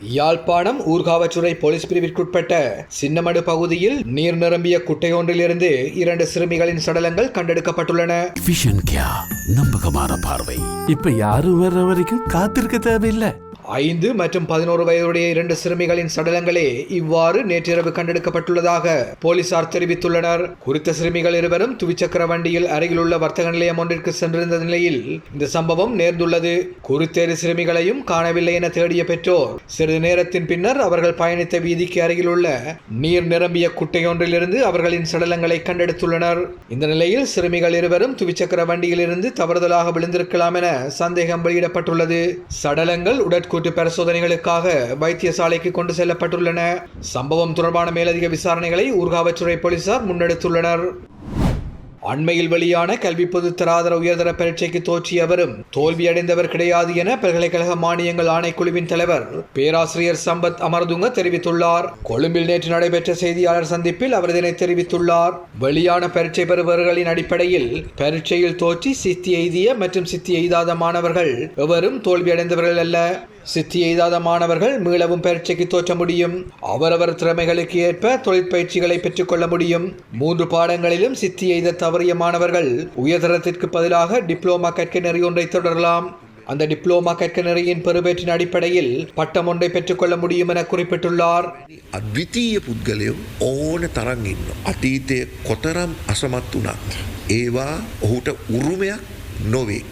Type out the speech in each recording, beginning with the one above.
Yazhpanam Urkavalthurai police பிரிவிற்குட்பட்ட சின்னமடு பகுதியில் நீர் நிரம்பிய குட்டையொன்றிலிருந்து இரண்டு சிறுமிகளின் சடலங்கள் கண்டெடுக்கப்பட்டுள்ளன. விஷன் கியா நம்பகமான பார்வை. இப்ப யாரும் வர்ற வரைக்கும் காத்திருக்க தேவையில்லை. ஐந்து மற்றும் பதினோரு வயதுடைய இரண்டு சிறுமிகளின் சடலங்களே இவ்வாறு நேற்றிரவு கண்டெடுக்கப்பட்டுள்ளதாக போலீசார் தெரிவித்துள்ளனர். குறித்த சிறுமிகள் இருவரும் துவிச்சக்கர வண்டியில் அருகிலுள்ள வர்த்தக நிலையம் ஒன்றிற்கு சென்றிருந்த நிலையில் இந்த சம்பவம் நேர்ந்துள்ளது. குறித்தேறு சிறுமிகளையும் காணவில்லை என தேடிய பெற்றோர் சிறிது நேரத்தின் பின்னர் அவர்கள் பயணித்த வீதிக்கு அருகிலுள்ள நீர் நிரம்பிய குட்டையொன்றிலிருந்து அவர்களின் சடலங்களை கண்டெடுத்துள்ளனர். இந்த நிலையில் சிறுமிகள் இருவரும் துவிச்சக்கர வண்டியில் இருந்து தவறுதலாக விழுந்திருக்கலாம் என சந்தேகம் வெளியிடப்பட்டுள்ளது. சடலங்கள் கூட்டு பரிசோதனைகளுக்காக வைத்தியசாலைக்கு கொண்டு செல்லப்பட்டுள்ளன. சம்பவம் தொடர்பான மேலதிக விசாரணைகளை ஊர்காவற்றுறை போலீசார் முன்னெடுத்துள்ளனர். அண்மையில் வெளியான கல்வி பொதுத்தராதர உயர்தர பரீட்சைக்கு தோற்றியவரும் தோல்வியடைந்தவர் கிடையாது என பல்கலைக்கழக மானியங்கள் ஆணைக்குழுவின் தலைவர் பேராசிரியர் சம்பத் அமர்துங்க தெரிவித்துள்ளார். கொழும்பில் நேற்று நடைபெற்ற செய்தியாளர் சந்திப்பில் அவர் இதனை தெரிவித்துள்ளார். வெளியான பரீட்சை பெறுபவர்களின் அடிப்படையில் பரீட்சையில் தோற்றி சித்தி எய்திய மற்றும் சித்தி எய்தாத மாணவர்கள் எவரும் தோல்வியடைந்தவர்கள் அல்ல. சித்தி எய்தாத மாணவர்கள் மீளவும் பரீட்சைக்கு தோற்ற முடியும். அவரவர் திறமைகளுக்கு ஏற்ப தொழிற்பயிற்சிகளை பெற்றுக்கொள்ள முடியும். மூன்று பாடங்களிலும் சித்தி எய்த தவ மாணவர்கள் உயர்தரத்திற்கு பதிலாக டிப்ளோமா கற்க நெறி ஒன்றை தொடரலாம் அந்த டிப்ளோமா கற்க நெறியின் பெறுபேற்றின் அடிப்படையில் பட்டம் ஒன்றை பெற்றுக்கொள்ள முடியும் என குறிப்பிட்டுள்ளார் අද්විතීය පුද්ගලයෝ ඕන තරන් ඉන්න. අතීතය කොතරම් අසමත් වනත්. ඒවා ඔහුට උරුමයක් නොවේ.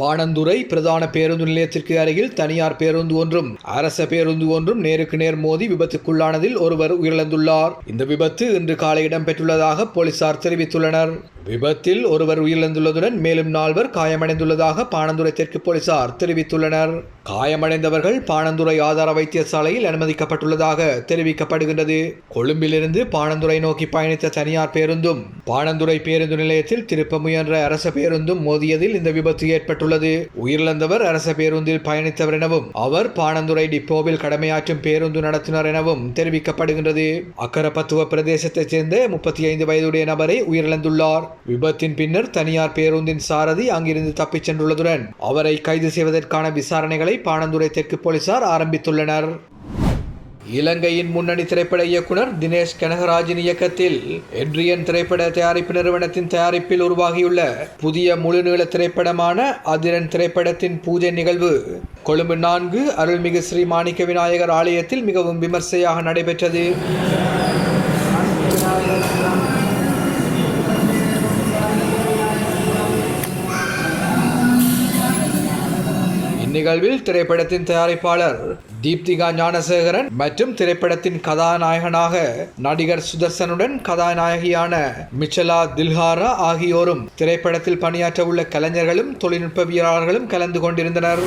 பாணந்துறை பிரதான பேருந்து நிலையத்திற்கு அருகில் தனியார் பேருந்து ஒன்றும் அரச பேருந்து ஒன்றும் நேருக்கு நேர் மோதி விபத்துக்குள்ளானதில் ஒருவர் உயிரிழந்துள்ளார். இந்த விபத்து இன்று காலை இடம்பெற்றுள்ளதாக போலீசார் தெரிவித்துள்ளனர். விபத்தில் ஒருவர் உயிரிழந்துள்ளதுடன் மேலும் நால்வர் காயமடைந்துள்ளதாக பாணந்துறை தெற்கு போலீசார் தெரிவித்துள்ளனர். காயமடைந்தவர்கள் பாணந்துறை ஆதார வைத்தியசாலையில் அனுமதிக்கப்பட்டுள்ளதாக தெரிவிக்கப்படுகின்றது. கொழும்பிலிருந்து பாணந்துறை நோக்கி பயணித்த தனியார் பேருந்தும் பாணந்துறை பேருந்து நிலையத்தில் திருப்ப முயன்ற அரச பேருந்தும் மோதியதில் இந்த விபத்து ஏற்பட்டுள்ளது. உயிரிழந்தவர் அரச பேருந்தில் பயணித்தவர் எனவும் அவர் பாணந்துறை டிப்போவில் கடமையாற்றும் பேருந்து நடத்தினர் எனவும் தெரிவிக்கப்படுகின்றது. அக்கரப்பத்துவ பிரதேசத்தைச் சேர்ந்த முப்பத்தி ஐந்து வயதுடைய நபரை உயிரிழந்துள்ளார். விபத்தின் பின்னர் தனியார் பேருந்தின் சாரதி அங்கிருந்து தப்பிச் சென்றுள்ளதுடன் அவரை கைது செய்வதற்கான விசாரணைகளை பாணந்துறை தெற்கு போலீசார் ஆரம்பித்துள்ளனர். இலங்கையின் முன்னணி திரைப்பட இயக்குனர் தினேஷ் கனகராஜின் இயக்கத்தில் எட்ரியன் திரைப்பட தயாரிப்பு நிறுவனத்தின் தயாரிப்பில் உருவாகியுள்ள புதிய முழுநீள திரைப்படமான அதிரன் திரைப்படத்தின் பூஜை நிகழ்வு. கொழும்பு நான்கு அருள்மிகு ஸ்ரீ மாணிக்க விநாயகர் ஆலயத்தில் மிகவும் விமர்சையாக நடைபெற்றது. இந்நிகழ்வில் திரைப்படத்தின் தயாரிப்பாளர் தீப்திகா ஞானசேகரன் மற்றும் திரைப்படத்தின் கதாநாயகனாக நடிகர் சுதர்சனுடன் கதாநாயகியான மிச்சலா தில்ஹாரா ஆகியோரும் திரைப்படத்தில் பணியாற்ற உள்ள கலைஞர்களும் தொழில்நுட்பவியலாளர்களும் கலந்து கொண்டிருந்தனர்.